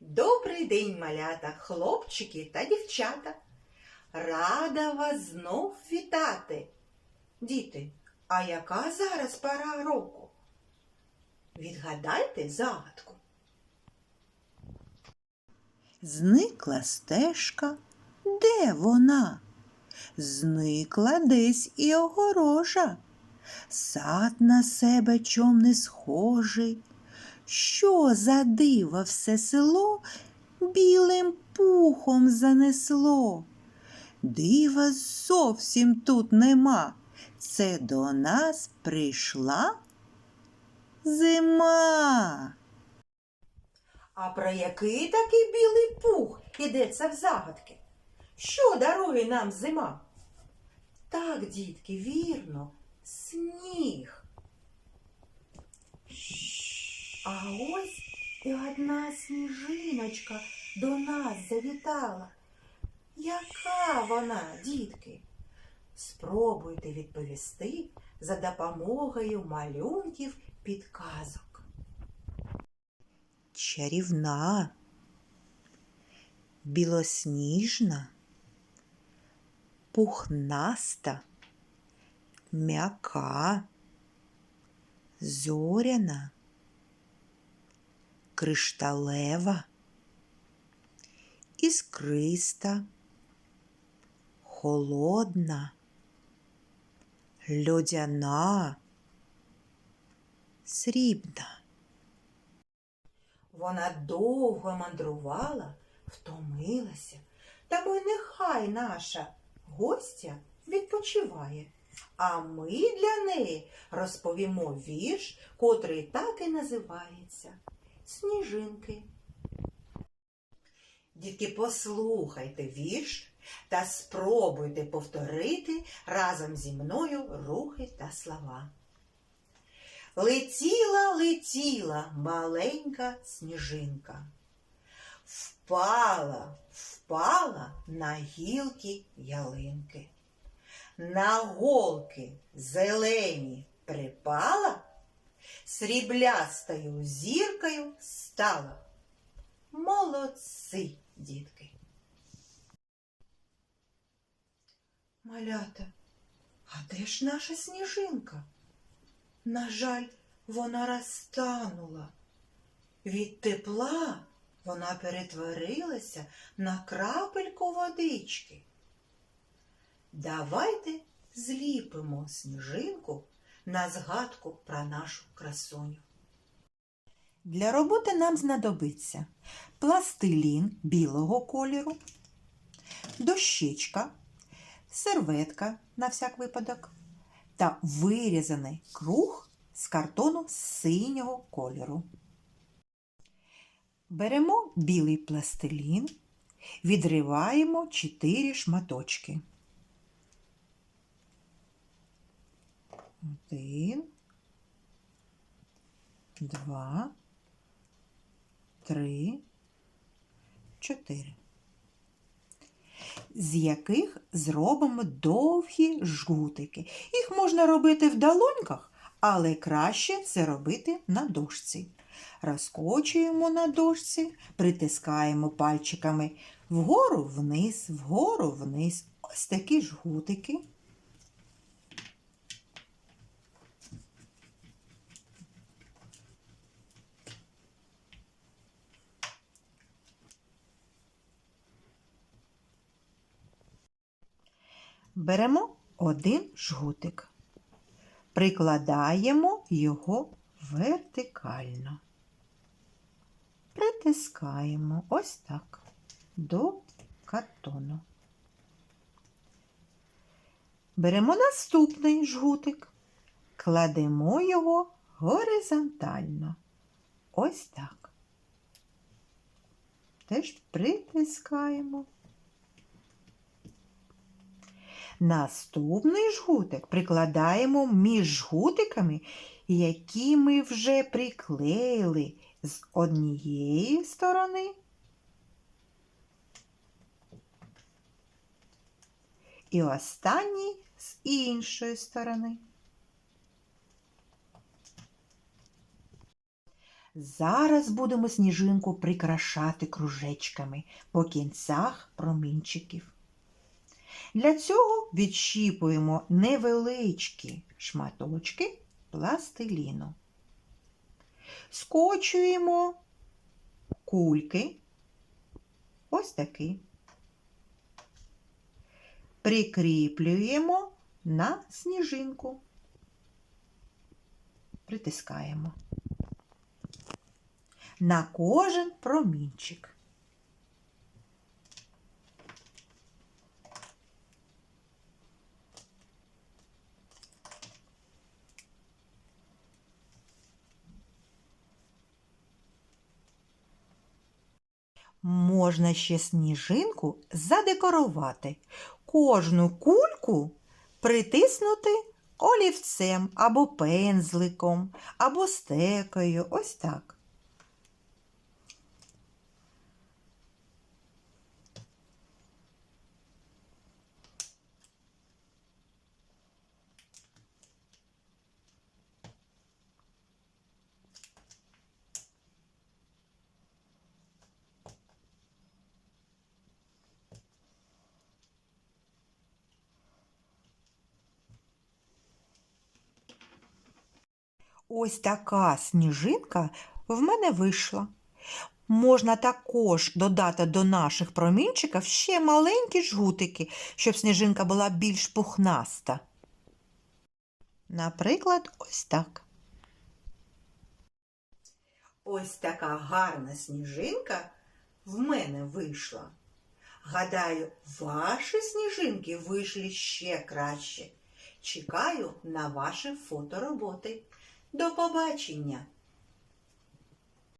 Добрий день, малята, хлопчики та дівчата. Рада вас знов вітати. Діти, а яка зараз пора року? Відгадайте загадку. Зникла стежка. Де вона? Зникла десь і огорожа. Сад на себе чом не схожий. Що за диво все село білим пухом занесло? Дива зовсім тут нема. Це до нас прийшла зима. А про який такий білий пух ідеться в загадки? Що дарує нам зима? Так, дітки, вірно, сніг. А ось і одна сніжиночка до нас завітала. Яка вона, дітки? Спробуйте відповісти за допомогою малюнків підказок. чарівна, білосніжна, пухнаста, м'яка, зоряна, кришталева, іскриста, холодна, льодяна, срібна. Вона довго мандрувала, втомилася, тому й нехай наша гостя відпочиває. А ми для неї розповімо вірш, котрий так і називається Сніжинки. Дітки, послухайте вірш та спробуйте повторити разом зі мною рухи та слова. Летіла, летіла маленька сніжинка. Впала, впала на гілки ялинки. На голки зелені припала, сріблястою зіркою стала. Молодці, дітки. Малята, а де ж наша сніжинка? На жаль, вона розтанула. Від тепла вона перетворилася на крапельку водички. Давайте зліпимо сніжинку на згадку про нашу красуню. Для роботи нам знадобиться пластилін білого кольору, дощечка, серветка на всяк випадок та вирізаний круг з картону синього кольору. Беремо білий пластилін, відриваємо 4 шматочки. Один, два, три, чотири. З яких зробимо довгі жгутики. Їх можна робити в долоньках, але краще це робити на дошці. Розкочуємо на дошці, притискаємо пальчиками вгору вниз, вгору вниз. Ось такі жгутики. Беремо один жгутик, прикладаємо його вертикально. Притискаємо ось так до картону. Беремо наступний жгутик, кладемо його горизонтально. Ось так. Теж притискаємо. Наступний жгутик прикладаємо між жгутиками, які ми вже приклеїли з однієї сторони і останній з іншої сторони. Зараз будемо сніжинку прикрашати кружечками по кінцях промінчиків. Для цього відщіпуємо невеличкі шматочки пластиліну. Скочуємо кульки. Ось такі. Прикріплюємо на сніжинку. Притискаємо. На кожен промінчик. Можна ще сніжинку задекорувати. Кожну кульку притиснути олівцем або пензликом, або стекою. Ось так. Ось така сніжинка в мене вийшла. Можна також додати до наших промінчиків ще маленькі жгутики, щоб сніжинка була більш пухнаста. Наприклад, ось так. Ось така гарна сніжинка в мене вийшла. Гадаю, ваші сніжинки вийшли ще краще. Чекаю на ваші фотороботи. До побачення!